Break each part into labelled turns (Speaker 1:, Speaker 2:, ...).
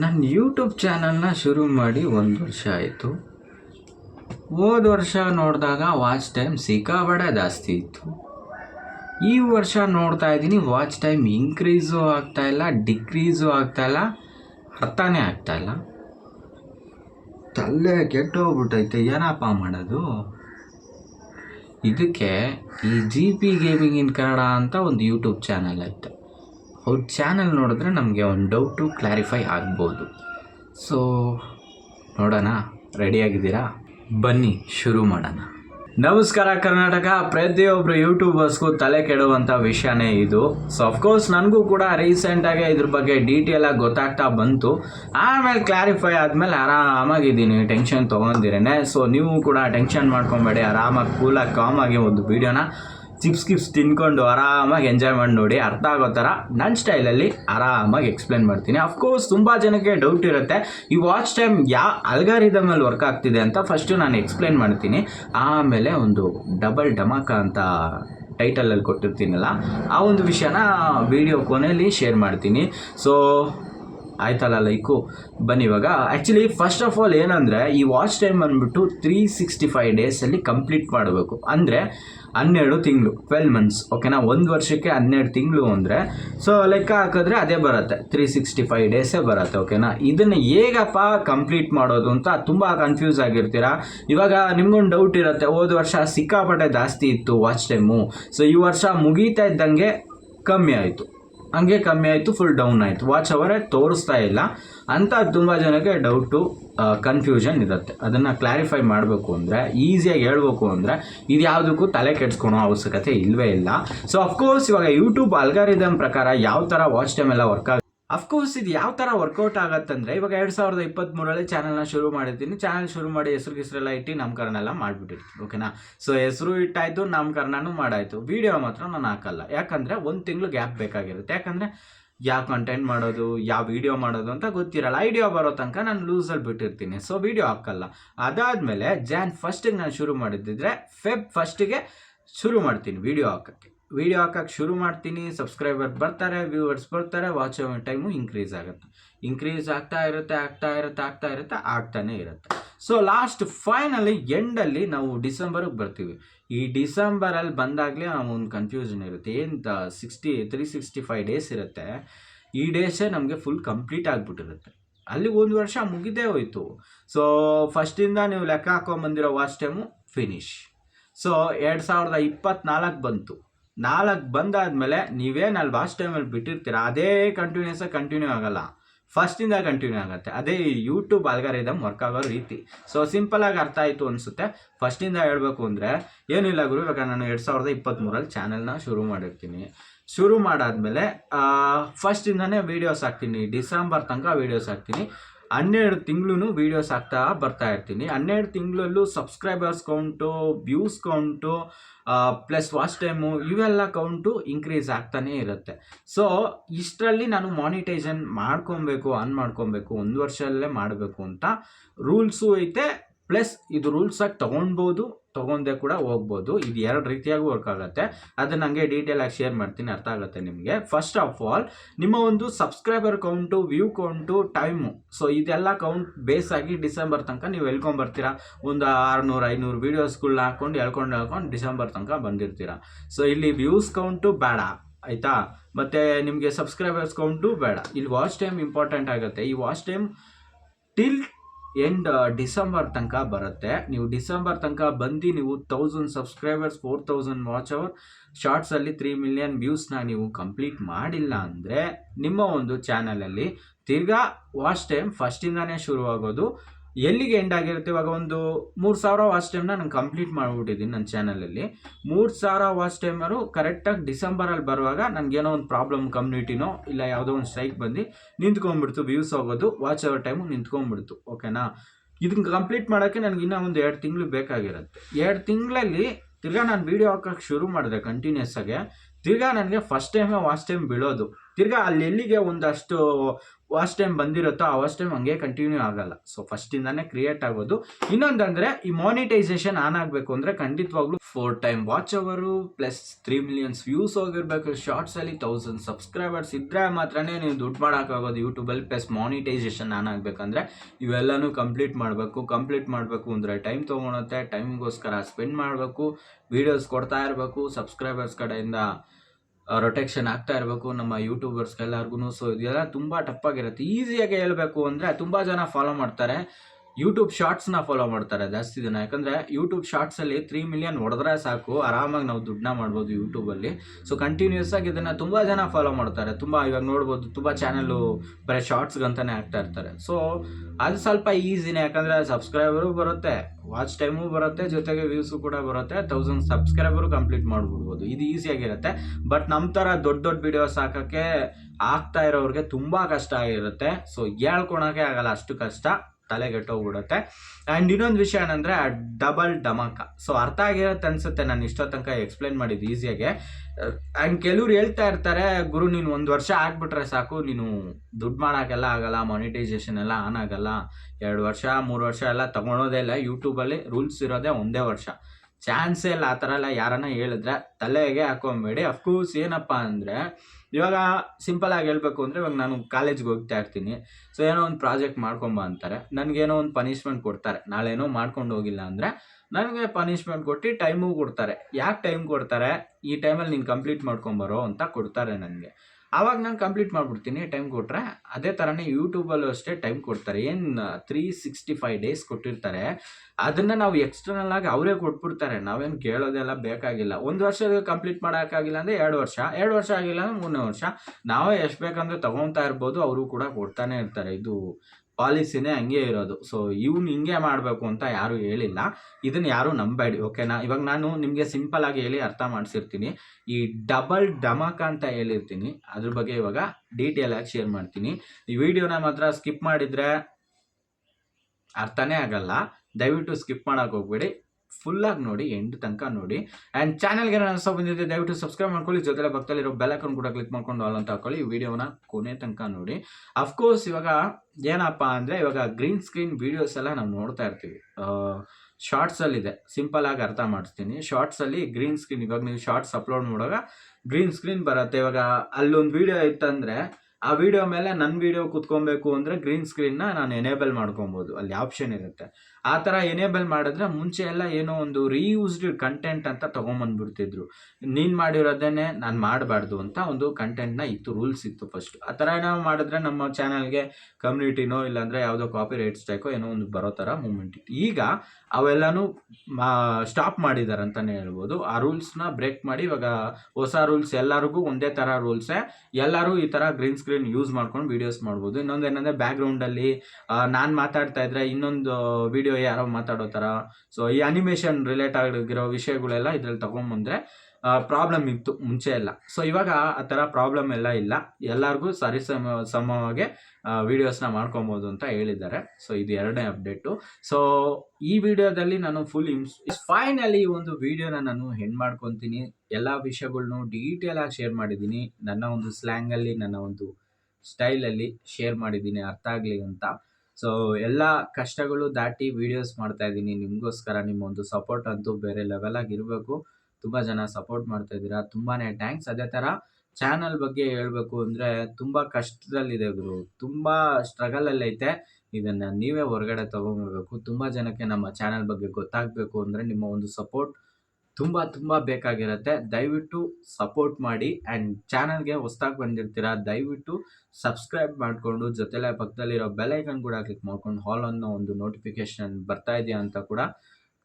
Speaker 1: ನನ್ನ ಯೂಟ್ಯೂಬ್ ಚಾನಲ್ನ ಶುರು ಮಾಡಿ ಒಂದು ವರ್ಷ ಆಯಿತು. ಹೋದ ವರ್ಷ ನೋಡಿದಾಗ ವಾಚ್ ಟೈಮ್ ಸಿಕ್ಕಾಬಡೆ ಜಾಸ್ತಿ ಇತ್ತು. ಈ ವರ್ಷ ನೋಡ್ತಾ ಇದ್ದೀನಿ ವಾಚ್ ಟೈಮ್ ಇನ್ಕ್ರೀಸು ಆಗ್ತಾ ಇಲ್ಲ ಡಿಕ್ರೀಸು ಆಗ್ತಾ ಇಲ್ಲ ಅರ್ಥನೇ ಆಗ್ತಾ ಇಲ್ಲ. ತಲೆ ಕೆಟ್ಟೋಗ್ಬಿಟ್ಟೈತೆ, ಏನಪ್ಪ ಮಾಡೋದು? ಇದಕ್ಕೆ ಈ G P gaming in Kannada ಅಂತ ಒಂದು ಯೂಟ್ಯೂಬ್ ಚಾನಲ್ ಐತೆ. ಅವ್ರ ಚಾನಲ್ ನೋಡಿದ್ರೆ ನಮಗೆ ಒಂದು ಡೌಟು ಕ್ಲಾರಿಫೈ ಆಗ್ಬೋದು. ಸೊ ನೋಡೋಣ. ರೆಡಿಯಾಗಿದ್ದೀರಾ ಬನ್ನಿ, ಶುರು ಮಾಡೋಣ. ನಮಸ್ಕಾರ ಕರ್ನಾಟಕ. ಪ್ರತಿಯೊಬ್ಬರು ಯೂಟ್ಯೂಬರ್ಸ್ಗೂ ತಲೆ ಕೆಡುವಂಥ ವಿಷಯನೇ ಇದು. ಸೊ ಅಫ್ಕೋರ್ಸ್ ನನಗೂ ಕೂಡ ರೀಸೆಂಟಾಗಿ ಇದ್ರ ಬಗ್ಗೆ ಡೀಟೇಲ್ ಆಗಿ ಗೊತ್ತಾಗ್ತಾ ಬಂತು. ಆಮೇಲೆ ಕ್ಲಾರಿಫೈ ಆದಮೇಲೆ ಆರಾಮಾಗಿದ್ದೀನಿ. ಟೆನ್ಷನ್ ತೊಗೊಂಡಿರೇನೆ. ಸೊ ನೀವು ಕೂಡ ಟೆನ್ಷನ್ ಮಾಡ್ಕೊಬೇಡಿ. ಆರಾಮಾಗಿ ಕೂಲಾಗಿ ಕಾಮಾಗಿ ಒಂದು ವೀಡಿಯೋನ ಚಿಪ್ಸ್ ಗಿಪ್ಸ್ ತಿನ್ಕೊಂಡು ಆರಾಮಾಗಿ ಎಂಜಾಯ್ ಮಾಡಿ ನೋಡಿ ಅರ್ಥ ಆಗೋ ಥರ ನನ್ನ ಸ್ಟೈಲಲ್ಲಿ ಆರಾಮಾಗಿ ಎಕ್ಸ್ಪ್ಲೇನ್ ಮಾಡ್ತೀನಿ. ಅಫ್ಕೋರ್ಸ್ ತುಂಬ ಜನಕ್ಕೆ ಡೌಟ್ ಇರುತ್ತೆ, ಈ ವಾಚ್ ಟೈಮ್ ಯಾವ ಅಲ್ಗಾರಿದಮಲ್ಲಿ ವರ್ಕ್ ಆಗ್ತಿದೆ ಅಂತ ಫಸ್ಟು ನಾನು ಎಕ್ಸ್ಪ್ಲೇನ್ ಮಾಡ್ತೀನಿ. ಆಮೇಲೆ ಒಂದು ಡಬಲ್ ಡಮಕ ಅಂತ ಟೈಟಲಲ್ಲಿ ಕೊಟ್ಟಿರ್ತೀನಲ್ಲ, ಆ ಒಂದು ವಿಷಯನ ವಿಡಿಯೋ ಕೊನೆಯಲ್ಲಿ ಶೇರ್ ಮಾಡ್ತೀನಿ. ಸೊ ಆಯ್ತಲ್ಲ ಲೈಕು ಬನ್ನಿ ಇವಾಗ. ಆ್ಯಕ್ಚುಲಿ ಫಸ್ಟ್ ಆಫ್ ಆಲ್ ಏನಂದರೆ, ಈ ವಾಚ್ ಟೈಮ್ ಬಂದ್ಬಿಟ್ಟು ತ್ರೀ ಸಿಕ್ಸ್ಟಿ ಫೈವ್ ಡೇಸಲ್ಲಿ ಕಂಪ್ಲೀಟ್ ಮಾಡಬೇಕು. ಅಂದರೆ ಹನ್ನೆರಡು ತಿಂಗಳು ಟ್ವೆಲ್ ಮಂತ್ಸ್ ಓಕೆನಾ ಒಂದು ವರ್ಷಕ್ಕೆ ಹನ್ನೆರಡು ತಿಂಗಳು ಅಂದರೆ ಸೊ ಲೆಕ್ಕ ಹಾಕಿದ್ರೆ ಅದೇ ಬರುತ್ತೆ. ತ್ರೀ ಸಿಕ್ಸ್ಟಿ ಫೈವ್ ಡೇಸೇ ಬರುತ್ತೆ ಓಕೆನಾ ಇದನ್ನು ಹೇಗಪ್ಪ ಕಂಪ್ಲೀಟ್ ಮಾಡೋದು ಅಂತ ತುಂಬ ಕನ್ಫ್ಯೂಸ್ ಆಗಿರ್ತೀರಾ? ಇವಾಗ ನಿಮ್ಗೊಂದು ಡೌಟ್ ಇರುತ್ತೆ, ಹೋದ ವರ್ಷ ಸಿಕ್ಕಾಪಟ್ಟೆ ಜಾಸ್ತಿ ಇತ್ತು ವಾಚ್ ಟೈಮು ಸೊ ಈ ವರ್ಷ ಮುಗೀತಾ ಇದ್ದಂಗೆ ಕಮ್ಮಿ ಆಯಿತು. ಹಂಗೆ ಕಮ್ಮಿ ಆಯಿತು ಫುಲ್ ಡೌನ್ ಆಯಿತು. ವಾಚ್ ಅವರೇ ತೋರಿಸ್ತಾ ಇಲ್ಲ. ಅಂತ ತುಂಬ ಜನಕ್ಕೆ ಡೌಟು ಕನ್ಫ್ಯೂಷನ್ ಇರುತ್ತೆ. ಅದನ್ನು ಕ್ಲಾರಿಫೈ ಮಾಡಬೇಕು ಅಂದರೆ ಈಸಿಯಾಗಿ ಹೇಳಬೇಕು ಅಂದರೆ, ಇದು ಯಾವುದಕ್ಕೂ ತಲೆ ಕೆಡ್ಸ್ಕೊಳೋ ಅವಶ್ಯಕತೆ ಇಲ್ಲವೇ ಇಲ್ಲ. ಸೊ ಅಫ್ಕೋರ್ಸ್ ಇವಾಗ ಯೂಟ್ಯೂಬ್ ಅಲ್ಗಾರಿದಮ್ ಪ್ರಕಾರ ಯಾವ ಥರ ವಾಚ್ ಟೈಮ್ ಎಲ್ಲ ವರ್ಕ್ ಆಗ ಅಫ್ಕೋರ್ಸ್ ಇದು ಯಾವ ಥರ ವರ್ಕೌಟ್ ಆಗತ್ತಂದರೆ, ಇವಾಗ ಎರಡು ಸಾವಿರದ ಇಪ್ಪತ್ತ್ಮೂರರಲ್ಲಿ ಚಾನಲ್ನ ಶುರು ಮಾಡಿದ್ದೀನಿ. ಚಾನಲ್ ಶುರು ಮಾಡಿ ಹೆಸರು ಗಿಸ್ರೆಲ್ಲ ಇಟ್ಟು ನಾಮಕರಣ ಮಾಡಿಬಿಟ್ಟಿರ್ತೀನಿ ಓಕೆನಾ ಸೊ ಹೆಸರು ಇಟ್ಟಾಯಿತು ನಾಮಕರಣನೂ ಮಾಡಾಯಿತು. ವೀಡಿಯೋ ಮಾತ್ರ ನಾನು ಹಾಕಲ್ಲ. ಯಾಕಂದರೆ ಒಂದು ತಿಂಗಳು ಗ್ಯಾಪ್ ಬೇಕಾಗಿರುತ್ತೆ. ಯಾಕಂದರೆ ಯಾವ ಕಂಟೆಂಟ್ ಮಾಡೋದು, ಯಾವ ವಿಡಿಯೋ ಮಾಡೋದು ಅಂತ ಗೊತ್ತಿರಲ್ಲ. ಐಡಿಯಾ ಬರೋ ತನಕ ನಾನು ಲೂಸಲ್ಲಿ ಬಿಟ್ಟಿರ್ತೀನಿ. ಸೊ ವಿಡಿಯೋ ಹಾಕಲ್ಲ. ಅದಾದಮೇಲೆ ಜಾನ್ ಫಸ್ಟಿಗೆ ನಾನು ಶುರು ಮಾಡಿದ್ದಿದ್ರೆ ಫೆಬ್ ಫಸ್ಟಿಗೆ ಶುರು ಮಾಡ್ತೀನಿ ವಿಡಿಯೋ ಹಾಕೋಕ್ಕೆ. ವಿಡಿಯೋ ಹಾಕಕ್ಕೆ ಶುರು ಮಾಡ್ತೀನಿ. ಸಬ್ಸ್ಕ್ರೈಬರ್ ಬರ್ತಾರೆ, ವ್ಯೂವರ್ಸ್ ಬರ್ತಾರೆ ವಾಚ್ ಟೈಮು ಇನ್ಕ್ರೀಸ್ ಆಗುತ್ತೆ. ಇನ್ಕ್ರೀಸ್ ಆಗ್ತಾ ಇರುತ್ತೆ ಆಗ್ತಾ ಇರುತ್ತೆ ಆಗ್ತಾ ಇರುತ್ತೆ, ಆಗ್ತಾನೆ ಇರುತ್ತೆ. ಸೊ ಲಾಸ್ಟ್ ಫೈನಲಿ ಎಂಡಲ್ಲಿ ನಾವು ಡಿಸೆಂಬರ್ಗೆ ಬರ್ತೀವಿ. ಈ ಡಿಸೆಂಬರಲ್ಲಿ ಬಂದಾಗಲೇ ಒಂದು ಕನ್ಫ್ಯೂಷನ್ ಇರುತ್ತೆ. ಏನು sixty three sixty five days ಇರುತ್ತೆ. ಈ ಡೇಸೇ ನಮಗೆ ಫುಲ್ ಕಂಪ್ಲೀಟ್ ಆಗಿಬಿಟ್ಟಿರುತ್ತೆ. ಅಲ್ಲಿ ಒಂದು ವರ್ಷ ಮುಗಿದೇ ಹೋಯಿತು. ಸೊ ಫಸ್ಟಿಂದ ನೀವು ಲೆಕ್ಕ ಹಾಕೊಂಬಂದಿರೋ ವಾಚ್ ಟೈಮು ಫಿನಿಶ್ ಸೊ ಎರಡು ಸಾವಿರದ ಇಪ್ಪತ್ತ್ನಾಲ್ಕು ಬಂತು. ನಾಲ್ಕು ಬಂದಾದ್ಮೇಲೆ ನೀವೇನು ಅಲ್ಲಿ ಲಾಸ್ಟ್ ಟೈಮಲ್ಲಿ ಬಿಟ್ಟಿರ್ತೀರ, ಅದೇ ಕಂಟಿನ್ಯೂಸ್ ಆಗಿ ಕಂಟಿನ್ಯೂ ಆಗಲ್ಲ. ಫಸ್ಟಿಂದ ಕಂಟಿನ್ಯೂ ಆಗುತ್ತೆ. ಅದೇ ಯೂಟ್ಯೂಬ್ ಅಲ್ಗಾರಿದಮ್ ವರ್ಕ್ ಆಗೋ ರೀತಿ. ಸೊ ಸಿಂಪಲಾಗಿ ಅರ್ಥ ಆಯಿತು ಅನಿಸುತ್ತೆ. ಫಸ್ಟಿಂದ ಹೇಳಬೇಕು ಅಂದರೆ, ಏನಿಲ್ಲ ಗುರು, ಇವಾಗ ನಾನು ಎರಡು ಸಾವಿರದ ಇಪ್ಪತ್ತ್ಮೂರಲ್ಲಿ ಚಾನಲ್ನ ಶುರು ಮಾಡಿರ್ತೀನಿ. ಶುರು ಮಾಡಾದಮೇಲೆ ಫಸ್ಟಿಂದನೇ ವೀಡಿಯೋಸ್ ಹಾಕ್ತೀನಿ. ಡಿಸೆಂಬರ್ ತನಕ ವೀಡಿಯೋಸ್ ಹಾಕ್ತೀನಿ. ಹನ್ನೆರಡು ತಿಂಗಳು ವೀಡಿಯೋಸ್ ಹಾಕ್ತಾ ಬರ್ತಾ ಇರ್ತೀನಿ. ಹನ್ನೆರಡು ತಿಂಗಳಲ್ಲೂ subscribers count views count plus watch time ಇವೆಲ್ಲ ಕೌಂಟು ಇನ್ಕ್ರೀಸ್ ಆಗ್ತಾನೇ ಇರುತ್ತೆ. ಸೊ ಇಷ್ಟರಲ್ಲಿ ನಾನು ಮಾನಿಟೈಸನ್ ಮಾಡ್ಕೊಬೇಕು ಆನ್ ಮಾಡ್ಕೊಬೇಕು, ಒಂದು ವರ್ಷದಲ್ಲೇ ಮಾಡಬೇಕು ಅಂತ ರೂಲ್ಸು ಐತೆ. ಪ್ಲಸ್ ಇದು ರೂಲ್ಸಾಗಿ ತೊಗೊಳ್ಬೋದು, ತೊಗೊಂಡೆ ಕೂಡ ಹೋಗ್ಬೋದು. ಇದು ಎರಡು ರೀತಿಯಾಗಿ ವರ್ಕ್ ಆಗುತ್ತೆ. ಅದನ್ನು ನನಗೆ ಆಗಿ ಶೇರ್ ಮಾಡ್ತೀನಿ, ಅರ್ಥ ಆಗುತ್ತೆ ನಿಮಗೆ. ಫಸ್ಟ್ ಆಫ್ ಆಲ್ ನಿಮ್ಮ ಒಂದು subscriber count view count time so ಇದೆಲ್ಲ ಕೌಂಟ್ ಬೇಸ್ ಆಗಿ ಡಿಸೆಂಬರ್ ತನಕ ನೀವು ಎಳ್ಕೊಂಬರ್ತೀರಾ? ಒಂದು ಆರುನೂರು, ಐನೂರು ವೀಡಿಯೋಸ್ಗಳನ್ನ ಹಾಕೊಂಡು ಎಳ್ಕೊಂಡು ಹೇಳ್ಕೊಂಡು ಡಿಸೆಂಬರ್ ತನಕ ಬಂದಿರ್ತೀರಾ? ಸೊ ಇಲ್ಲಿ ವ್ಯೂಸ್ ಕೌಂಟು ಬೇಡ, ಆಯಿತಾ? ಮತ್ತು ನಿಮಗೆ ಸಬ್ಸ್ಕ್ರೈಬರ್ಸ್ ಕೌಂಟು ಬೇಡ. ಇಲ್ಲಿ ವಾಚ್ ಟೈಮ್ ಇಂಪಾರ್ಟೆಂಟ್ ಆಗುತ್ತೆ. ಈ watch time till end December ತನಕ ಬರುತ್ತೆ. ನೀವು ಡಿಸೆಂಬರ್ ತನಕ ಬಂದು ನೀವು thousand subscribers four thousand watch hour ಶಾರ್ಟ್ಸಲ್ಲಿ three million ವ್ಯೂಸ್ನ ನೀವು ಕಂಪ್ಲೀಟ್ ಮಾಡಿಲ್ಲ ಅಂದರೆ ನಿಮ್ಮ ಒಂದು ಚಾನಲಲ್ಲಿ ತಿರ್ಗಾ ವಾಚ್ ಟೈಮ್ ಫಸ್ಟಿಂದಾನೇ ಶುರುವಾಗೋದು. ಎಲ್ಲಿಗೆ ಎಂಡ್ ಆಗಿರುತ್ತೆ? ಇವಾಗ ಒಂದು ಮೂರು ಸಾವಿರ ವಾಚ್ ಟೈಮ್ನ ನಾನು ಕಂಪ್ಲೀಟ್ ಮಾಡಿಬಿಟ್ಟಿದ್ದೀನಿ ನನ್ನ ಚಾನಲಲ್ಲಿ ಮೂರು ಸಾವಿರ ವಾಚ್ ಟೈಮರು ಕರೆಕ್ಟಾಗಿ ಡಿಸೆಂಬರಲ್ಲಿ ಬರುವಾಗ ನನಗೇನೋ ಒಂದು ಪ್ರಾಬ್ಲಮ್ ಕಮ್ಯುನಿಟಿನೋ ಇಲ್ಲ ಯಾವುದೋ ಒಂದು ಸ್ಟ್ರೈಕ್ ಬಂದು ನಿಂತ್ಕೊಂಡ್ಬಿಡ್ತು ವ್ಯೂಸ್ ಹೋಗೋದು ವಾಚ್ ಅವರ್ ಟೈಮು ನಿಂತ್ಕೊಂಡ್ಬಿಡ್ತು ಓಕೆನಾ ಇದನ್ನ ಕಂಪ್ಲೀಟ್ ಮಾಡೋಕ್ಕೆ ನನಗೆ ಇನ್ನೂ ಒಂದು ಎರಡು ತಿಂಗಳು ಬೇಕಾಗಿರುತ್ತೆ. ಎರಡು ತಿಂಗಳಲ್ಲಿ ತಿರ್ಗಾ ನಾನು ವೀಡಿಯೋ ಹಾಕೋಕ್ಕೆ ಶುರು ಮಾಡಿದೆ ಕಂಟಿನ್ಯೂಸ್ ಆಗಿ. ತಿರ್ಗಾ ನನಗೆ ಫಸ್ಟ್ ಟೈಮೇ ವಾಚ್ ಟೈಮ್ ಬೀಳೋದು. ತಿರ್ಗಾ ಅಲ್ಲಿ ಎಲ್ಲಿಗೆ ಒಂದಷ್ಟು ವಾಚ್ ಟೈಮ್ ಬಂದಿರುತ್ತೋ ಆ ಟೈಮ್ ಹಂಗೆ ಕಂಟಿನ್ಯೂ ಆಗಲ್ಲ. ಸೊ ಫಸ್ಟಿಂದಾನೇ ಕ್ರಿಯೇಟ್ ಆಗೋದು. ಇನ್ನೊಂದಂದ್ರೆ ಈ ಮಾನಿಟೈಸೇಷನ್ ಆನ್ ಆಗಬೇಕು ಅಂದರೆ ಖಂಡಿತವಾಗ್ಲೂ ಫೋರ್ ಟೈಮ್ ವಾಚ್ ಅವರು ಪ್ಲಸ್ ತ್ರೀ ಮಿಲಿಯನ್ಸ್ ವ್ಯೂಸ್ ಹೋಗಿರ್ಬೇಕು. ಶಾರ್ಟ್ಸಲ್ಲಿ ತೌಸಂಡ್ ಸಬ್ಸ್ಕ್ರೈಬರ್ಸ್ ಇದ್ದರೆ ಮಾತ್ರನೇ ನೀವು ದುಡ್ಡು ಮಾಡೋಕ್ಕಾಗೋದು. ಯೂಟ್ಯೂಬಲ್ಲಿ ಪ್ಲಸ್ ಮಾನಿಟೈಸೇಷನ್ ಆನ್ ಆಗಬೇಕಂದ್ರೆ ಇವೆಲ್ಲನೂ ಕಂಪ್ಲೀಟ್ ಮಾಡಬೇಕು. ಕಂಪ್ಲೀಟ್ ಮಾಡಬೇಕು ಅಂದರೆ ಟೈಮ್ ತೊಗೊಳುತ್ತೆ. ಟೈಮ್ಗೋಸ್ಕರ ಸ್ಪೆಂಡ್ ಮಾಡಬೇಕು. ವೀಡಿಯೋಸ್ ಕೊಡ್ತಾ ಇರಬೇಕು. ಸಬ್ಸ್ಕ್ರೈಬರ್ಸ್ ಕಡೆಯಿಂದ ರೊಟೆಕ್ಷನ್ ಆಗ್ತಾ ಇರಬೇಕು ನಮ್ಮ ಯೂಟ್ಯೂಬರ್ಸ್ಗೆಲ್ಲರಿಗೂ ಸೊ ಇದೆಲ್ಲ ತುಂಬ ಟಫಾಗಿರುತ್ತೆ ಈಸಿಯಾಗಿ ಹೇಳಬೇಕು ಅಂದರೆ ತುಂಬ ಜನ ಫಾಲೋ ಮಾಡ್ತಾರೆ. ಯೂಟ್ಯೂಬ್ ಶಾರ್ಟ್ಸ್ನ ಫಾಲೋ ಮಾಡ್ತಾರೆ, ಜಾಸ್ತಿ ಜನ. ಯಾಕಂದರೆ ಯೂಟ್ಯೂಬ್ ಶಾರ್ಟ್ಸಲ್ಲಿ ತ್ರೀ ಮಿಲಿಯನ್ ಹೊಡೆದ್ರೆ ಸಾಕು. ಆರಾಮಾಗಿ ನಾವು ದುಡ್ಡನ್ನ ಮಾಡ್ಬೋದು ಯೂಟ್ಯೂಬಲ್ಲಿ ಸೊ ಕಂಟಿನ್ಯೂಸ್ ಆಗಿ ಇದನ್ನು ತುಂಬ ಜನ ಫಾಲೋ ಮಾಡ್ತಾರೆ. ತುಂಬ ಇವಾಗ ನೋಡ್ಬೋದು, ತುಂಬ ಚಾನಲ್ಲು ಬರೀ ಶಾರ್ಟ್ಸ್ಗಂತಾನೆ ಆಗ್ತಾ ಇರ್ತಾರೆ. ಸೊ ಅದು ಸ್ವಲ್ಪ ಈಸಿನೇ ಯಾಕಂದರೆ ಸಬ್ಸ್ಕ್ರೈಬರು ಬರುತ್ತೆ ವಾಚ್ ಟೈಮು ಬರುತ್ತೆ, ಜೊತೆಗೆ ವ್ಯೂಸು ಕೂಡ ಬರುತ್ತೆ. ತೌಸಂಡ್ ಸಬ್ಸ್ಕ್ರೈಬರು ಕಂಪ್ಲೀಟ್ ಮಾಡಿಬಿಡ್ಬೋದು. ಇದು ಈಸಿಯಾಗಿರುತ್ತೆ ಬಟ್ ನಮ್ಮ ಥರ ದೊಡ್ಡ ದೊಡ್ಡ ವಿಡಿಯೋಸ್ ಹಾಕೋಕ್ಕೆ ಆಗ್ತಾ ಇರೋರಿಗೆ ತುಂಬ ಕಷ್ಟ ಆಗಿರುತ್ತೆ. ಸೊ ಹೇಳ್ಕೊಳಕ್ಕೆ ಆಗಲ್ಲ. ಅಷ್ಟು ಕಷ್ಟ. ತಲೆಗೆಟ್ಟೋಗ್ಬಿಡುತ್ತೆ. ಆ್ಯಂಡ್ ಇನ್ನೊಂದು ವಿಷಯ ಏನಂದರೆ ಡಬಲ್ ಡಮಕ ಸೊ ಅರ್ಥ ಆಗಿರುತ್ತೆ ಅನಿಸುತ್ತೆ ನಾನು ಇಷ್ಟೋ ತನಕ ಎಕ್ಸ್ಪ್ಲೈನ್ ಮಾಡಿದ್ದು ಈಸಿಯಾಗೆ ಆ್ಯಂಡ್ ಕೆಲವ್ರು ಹೇಳ್ತಾ ಇರ್ತಾರೆ, ಗುರು, ನೀನು ಒಂದು ವರ್ಷ ಆಗ್ಬಿಟ್ರೆ ಸಾಕು. ನೀನು ದುಡ್ಡು ಮಾಡೋಕ್ಕೆಲ್ಲ ಆಗಲ್ಲ ಮಾನಿಟೈಸೇಷನ್ ಎಲ್ಲ ಆನ್ ಆಗಲ್ಲ. ಎರಡು ವರ್ಷ, ಮೂರು ವರ್ಷ ಎಲ್ಲ ತೊಗೊಳೋದೇ ಇಲ್ಲ. ಯೂಟ್ಯೂಬಲ್ಲಿ ರೂಲ್ಸ್ ಇರೋದೇ ಒಂದೇ ವರ್ಷ. ಚಾನ್ಸೇ ಇಲ್ಲ, ಆ ಥರ ಎಲ್ಲ ಯಾರನ್ನ ಹೇಳಿದ್ರೆ ತಲೆಗೆ ಹಾಕೊಂಬೇಡಿ. ಅಫ್ಕೋರ್ಸ್ ಏನಪ್ಪ ಅಂದರೆ, ಇವಾಗ ಸಿಂಪಲ್ ಆಗಿ ಹೇಳ್ಬೇಕು ಅಂದರೆ ಇವಾಗ ನಾನು ಕಾಲೇಜ್ಗೆ ಹೋಗ್ತಾ ಇರ್ತೀನಿ. ಸೊ ಏನೋ ಒಂದು ಪ್ರಾಜೆಕ್ಟ್ ಮಾಡ್ಕೊಂಬ ಅಂತಾರೆ. ನನಗೇನೋ ಒಂದು ಪನಿಷ್ಮೆಂಟ್ ಕೊಡ್ತಾರೆ. ನಾಳೇನೋ ಮಾಡ್ಕೊಂಡು ಹೋಗಿಲ್ಲ ಅಂದರೆ ನನಗೆ ಪನಿಷ್ಮೆಂಟ್ ಕೊಟ್ಟು ಟೈಮು ಕೊಡ್ತಾರೆ. ಯಾಕೆ ಟೈಮ್ ಕೊಡ್ತಾರೆ? ಈ ಟೈಮಲ್ಲಿ ನೀನು ಕಂಪ್ಲೀಟ್ ಮಾಡ್ಕೊಂಬರೋ ಅಂತ ಕೊಡ್ತಾರೆ ನನಗೆ. ಆವಾಗ ನಾನು ಕಂಪ್ಲೀಟ್ ಮಾಡಿಬಿಡ್ತೀನಿ ಟೈಮ್ ಕೊಟ್ಟರೆ ಅದೇ ಥರನೇ ಯೂಟ್ಯೂಬಲ್ಲೂ ಅಷ್ಟೇ ಟೈಮ್ ಕೊಡ್ತಾರೆ. ಏನು ತ್ರೀ ಸಿಕ್ಸ್ಟಿ ಫೈವ್ ಡೇಸ್ ಕೊಟ್ಟಿರ್ತಾರೆ. ಅದನ್ನು ನಾವು ಎಕ್ಸ್ಟರ್ನಲ್ ಆಗಿ ಅವರೇ ಕೊಟ್ಬಿಡ್ತಾರೆ. ನಾವೇನು ಕೇಳೋದೆಲ್ಲ ಬೇಕಾಗಿಲ್ಲ. ಒಂದು ವರ್ಷ ಕಂಪ್ಲೀಟ್ ಮಾಡೋಕ್ಕಾಗಿಲ್ಲ ಅಂದರೆ ಎರಡು ವರ್ಷ. ಎರಡು ವರ್ಷ ಆಗಿಲ್ಲ ಅಂದರೆ ಮೂರನೇ ವರ್ಷ. ನಾವೇ ಎಷ್ಟು ಬೇಕಂದ್ರೆ ತೊಗೊತಾ ಇರ್ಬೋದು. ಅವರು ಕೂಡ ಕೊಡ್ತಾನೆ ಇರ್ತಾರೆ. ಇದು ಪಾಲಿಸಿನೇ ಹಂಗೆ ಇರೋದು. ಸೊ ಇವ್ನು ಹಿಂಗೆ ಮಾಡಬೇಕು ಅಂತ ಯಾರೂ ಹೇಳಿಲ್ಲ. ಇದನ್ನು ಯಾರೂ ನಂಬೇಡಿ ಓಕೆನಾ ಇವಾಗ ನಾನು ನಿಮಗೆ ಸಿಂಪಲ್ ಆಗಿ ಹೇಳಿ ಅರ್ಥ ಮಾಡಿಸಿರ್ತೀನಿ. ಈ ಡಬಲ್ ಡಮಕ ಅಂತ ಹೇಳಿರ್ತೀನಿ. ಅದ್ರ ಬಗ್ಗೆ ಇವಾಗ ಡೀಟೇಲ್ ಆಗಿ ಶೇರ್ ಮಾಡ್ತೀನಿ. ಈ ವಿಡಿಯೋನ ಮಾತ್ರ ಸ್ಕಿಪ್ ಮಾಡಿದರೆ ಅರ್ಥನೇ ಆಗಲ್ಲ. ದಯವಿಟ್ಟು ಸ್ಕಿಪ್ ಮಾಡೋಕೆ ಹೋಗ್ಬೇಡಿ. ಫುಲ್ಲಾಗಿ ನೋಡಿ ಎಂಡ್ ತನಕ ನೋಡಿ. ಆ್ಯಂಡ್ ಚಾನಲ್ಗೆ ನಾನು ಬಂದಿದೆ ದಯವಿಟ್ಟು ಸಬ್ಸ್ಕ್ರೈಬ್ ಮಾಡ್ಕೊಳ್ಳಿ. ಜೊತೆಲೆ ಪಕ್ಕದಲ್ಲಿರೋ ಬೆಲ್ ಅಕೌಂಟ್ ಕೂಡ ಕ್ಲಿಕ್ ಮಾಡ್ಕೊಂಡು ಆಲ್ ಅಂತ ಹಾಕೊಳ್ಳಿ. ಈ ವಿಡಿಯೋನ ಕೊನೆ ತನಕ ನೋಡಿ. ಅಫ್ಕೋರ್ಸ್ ಇವಾಗ ಏನಪ್ಪ ಅಂದರೆ ಇವಾಗ ಗ್ರೀನ್ ಸ್ಕ್ರೀನ್ ವೀಡಿಯೋಸ್ ಎಲ್ಲ ನಾವು ನೋಡ್ತಾ ಇರ್ತೀವಿ. ಶಾರ್ಟ್ಸಲ್ಲಿದೆ ಸಿಂಪಲ್ ಆಗಿ ಅರ್ಥ ಮಾಡಿಸ್ತೀನಿ. ಶಾರ್ಟ್ಸಲ್ಲಿ ಗ್ರೀನ್ ಸ್ಕ್ರೀನ್ ಇವಾಗ ನೀವು ಶಾರ್ಟ್ಸ್ ಅಪ್ಲೋಡ್ ಮಾಡುವಾಗ ಗ್ರೀನ್ ಸ್ಕ್ರೀನ್ ಬರುತ್ತೆ. ಇವಾಗ ಅಲ್ಲೊಂದು ವೀಡಿಯೋ ಇತ್ತಂದರೆ ಆ ವಿಡಿಯೋ ಮೇಲೆ ನನ್ನ ವಿಡಿಯೋ ಕುತ್ಕೊಬೇಕು ಅಂದರೆ ಗ್ರೀನ್ ಸ್ಕ್ರೀನ್ನ ನಾನು ಎನೇಬಲ್ ಮಾಡ್ಕೊಬೋದು. ಅಲ್ಲಿ ಆಪ್ಷನ್ ಇರುತ್ತೆ. ಆ ಥರ ಎನೇಬಲ್ ಮಾಡಿದ್ರೆ ಮುಂಚೆ ಎಲ್ಲ ಏನೋ ಒಂದು ರೀಯೂಸ್ಡ್ ಕಂಟೆಂಟ್ ಅಂತ ತೊಗೊಂಬಂದ್ಬಿಡ್ತಿದ್ರು. ನೀನು ಮಾಡಿರೋದೇನೆ ನಾನು ಮಾಡಬಾರ್ದು ಅಂತ ಒಂದು ಕಂಟೆಂಟ್ನ ಇತ್ತು ರೂಲ್ಸ್ ಇತ್ತು ಫಸ್ಟ್ ಆ ಥರ ಏನೋ ಮಾಡಿದ್ರೆ ನಮ್ಮ ಚಾನಲ್ಗೆ ಕಮ್ಯುನಿಟಿನೋ ಇಲ್ಲಾಂದರೆ ಯಾವುದೋ ಕಾಪಿ ರೈಟ್ ಸ್ಟ್ರೈಕೋ ಏನೋ ಒಂದು ಬರೋ ಥರ ಮೂಮೆಂಟ್ ಇತ್ತು. ಈಗ ಅವೆಲ್ಲನೂ ಸ್ಟಾಪ್ ಮಾಡಿದ್ದಾರೆ ಅಂತಲೇ ಹೇಳ್ಬೋದು. ಆ ರೂಲ್ಸ್ನ ಬ್ರೇಕ್ ಮಾಡಿ ಇವಾಗ ಹೊಸ ರೂಲ್ಸ್ ಎಲ್ಲರಿಗೂ ಒಂದೇ ಥರ ರೂಲ್ಸೇ ಎಲ್ಲರೂ ಈ ಥರ ಗ್ರೀನ್ ಸ್ಕ್ರೀನ್ ಯೂಸ್ ಮಾಡ್ಕೊಂಡು ವೀಡಿಯೋಸ್ ಮಾಡ್ಬೋದು. ಇನ್ನೊಂದು ಏನಂದರೆ ಬ್ಯಾಕ್ಗ್ರೌಂಡಲ್ಲಿ ನಾನು ಮಾತಾಡ್ತಾ ಇದ್ರೆ ಇನ್ನೊಂದು ವಿಡಿಯೋ ಯಾರೋ ಮಾತಾಡೋ ಥರ ಸೊ ಈ ಅನಿಮೇಷನ್ ರಿಲೇಟ್ ಆಗಿರೋ ವಿಷಯಗಳೆಲ್ಲ ಇದ್ರಲ್ಲಿ ತೊಗೊಂಬಂದ್ರೆ ಪ್ರಾಬ್ಲಮ್ ಇತ್ತು ಮುಂಚೆ ಎಲ್ಲ. ಸೊ ಇವಾಗ ಆ ಥರ ಪ್ರಾಬ್ಲಮ್ ಎಲ್ಲ ಇಲ್ಲ. ಎಲ್ಲರಿಗೂ ಸರಿ ಸಮ, ಸಮವಾಗಿ ವೀಡಿಯೋಸ್ನ ಮಾಡ್ಕೊಬೋದು ಅಂತ ಹೇಳಿದ್ದಾರೆ. ಸೊ ಇದು ಎರಡನೇ ಅಪ್ಡೇಟು ಸೊ ಈ ವಿಡಿಯೋದಲ್ಲಿ ನಾನು ಫುಲ್ ಇನ್ಸ್ ಫೈನಲಿ ಈ ಒಂದು ವಿಡಿಯೋನ ನಾನು ಹೆಣ್ಣು ಮಾಡ್ಕೊತೀನಿ. ಎಲ್ಲ ವಿಷಯಗಳ್ನು ಡೀಟೇಲ್ ಆಗಿ ಶೇರ್ ಮಾಡಿದ್ದೀನಿ. ನನ್ನ ಒಂದು ಸ್ಲ್ಯಾಂಗಲ್ಲಿ ನನ್ನ ಒಂದು ಸ್ಟೈಲಲ್ಲಿ ಶೇರ್ ಮಾಡಿದ್ದೀನಿ, ಅರ್ಥ ಆಗಲಿ ಅಂತ. ಸೊ ಎಲ್ಲ ಕಷ್ಟಗಳು ದಾಟಿ ವಿಡಿಯೋಸ್ ಮಾಡ್ತಾ ಇದ್ದೀನಿ. ನಿಮಗೋಸ್ಕರ, ನಿಮ್ಮ ಒಂದು ಸಪೋರ್ಟ್ ಅಂತೂ ಬೇರೆ ಲೆವೆಲಾಗಿ ಇರಬೇಕು. ತುಂಬ ಜನ ಸಪೋರ್ಟ್ ಮಾಡ್ತಾ ಇದ್ದೀರಾ? ತುಂಬಾ ಥ್ಯಾಂಕ್ಸ್ ಅದೇ ಥರ ಚಾನಲ್ ಬಗ್ಗೆ ಹೇಳಬೇಕು ಅಂದರೆ ತುಂಬ ಕಷ್ಟದಲ್ಲಿದೆ ಗುರು. ತುಂಬ ಸ್ಟ್ರಗಲಲ್ಲೈತೆ ಇದನ್ನು ನೀವೇ ಹೊರಗಡೆ ತೊಗೊಂಬರ್ಬೇಕು ತುಂಬ ಜನಕ್ಕೆ ನಮ್ಮ ಚಾನಲ್ ಬಗ್ಗೆ ಗೊತ್ತಾಗಬೇಕು ಅಂದರೆ ನಿಮ್ಮ ಒಂದು ಸಪೋರ್ಟ್ ತುಂಬ ತುಂಬ ಬೇಕಾಗಿರುತ್ತೆ. ದಯವಿಟ್ಟು ಸಪೋರ್ಟ್ ಮಾಡಿ ಆ್ಯಂಡ್ ಚಾನಲ್ಗೆ ಹೊಸ್ದಾಗಿ ಬಂದಿರ್ತೀರಾ? ದಯವಿಟ್ಟು ಸಬ್ಸ್ಕ್ರೈಬ್ ಮಾಡಿಕೊಂಡು ಜೊತೆಲೆ ಪಕ್ಕದಲ್ಲಿರೋ ಬೆಲೈಕನ್ ಕೂಡ ಕ್ಲಿಕ್ ಮಾಡ್ಕೊಂಡು ಹಾಲ್ ಅನ್ನೋ ಒಂದು ನೋಟಿಫಿಕೇಶನ್ ಬರ್ತಾ ಇದೆಯಾ ಅಂತ ಕೂಡ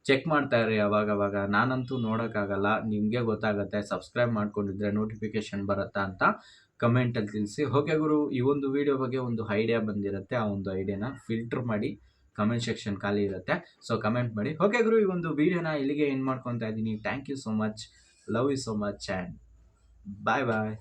Speaker 1: ಚೆಕ್ ಮಾಡ್ತಾ ಇರಿ ಅವಾಗವಾಗ. ನಾನಂತೂ ನೋಡೋಕ್ಕಾಗಲ್ಲ. ನಿಮಗೆ ಗೊತ್ತಾಗುತ್ತೆ. ಸಬ್ಸ್ಕ್ರೈಬ್ ಮಾಡ್ಕೊಂಡಿದ್ರೆ ನೋಟಿಫಿಕೇಶನ್ ಬರುತ್ತಾ ಅಂತ ಕಮೆಂಟಲ್ಲಿ ತಿಳಿಸಿ. ಓಕೆ ಗುರು, ಈ ಒಂದು ವಿಡಿಯೋ ಬಗ್ಗೆ ಒಂದು ಐಡಿಯಾ ಬಂದಿರುತ್ತೆ. ಆ ಒಂದು ಐಡಿಯಾನ ಫಿಲ್ಟರ್ ಮಾಡಿ ಕಮೆಂಟ್ ಸೆಕ್ಷನ್ ಖಾಲಿ ಇರುತ್ತೆ. ಸೊ ಕಮೆಂಟ್ ಮಾಡಿ. ಓಕೆ ಗುರು, ಈ ಒಂದು ವಿಡಿಯೋನ ಇಲ್ಲಿಗೆ ಏನು ಮಾಡ್ಕೊತಾ ಇದ್ದೀನಿ. Thank you so much love you so much and bye bye